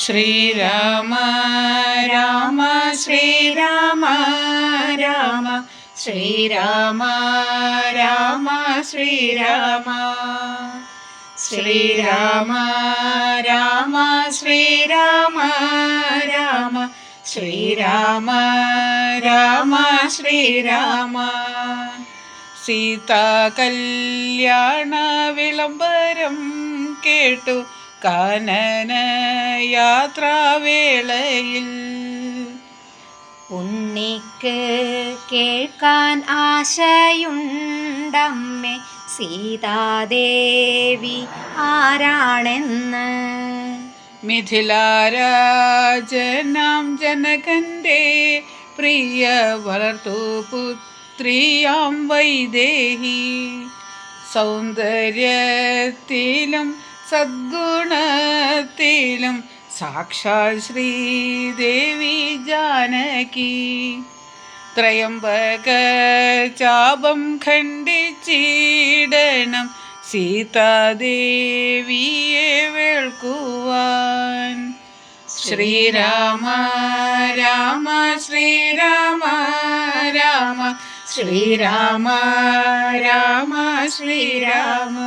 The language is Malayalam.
ശ്രീരാമ രാമ ശ്രീരാമ രാമ ശ്രീരാമ രാമ ശ്രീരാമ. ശ്രീരാമ രാമ ശ്രീരാമ രാമ ശ്രീരാമ രാമ ശ്രീരാമ. സീതാ കല്യാണ വിളംബരം കേട്ടു കാനന യാത്രാവേളയിൽ ഉണ്ണിക്ക് കേൾക്കാൻ ആശയുണ്ടമ്മേ. സീതാദേവി ആരാണെന്ന്? മിഥിലാരാജനാം ജനകന്റെ പ്രിയ വളർത്തു പുത്രിയാം വൈദേഹി. സൗന്ദര്യത്തിലും സദ്ഗുണത്തിലും സാക്ഷാൽ ശ്രീദേവി ജാനകി. ത്രയംബക ചാപം ഖണ്ഡിച്ചിടണം. സീതാദേവിയെ വേൾക്കുവാൻ. ശ്രീരാമ രാമ ശ്രീരാമ രാമ. ശ്രീരാമ രാമ ശ്രീരാമ.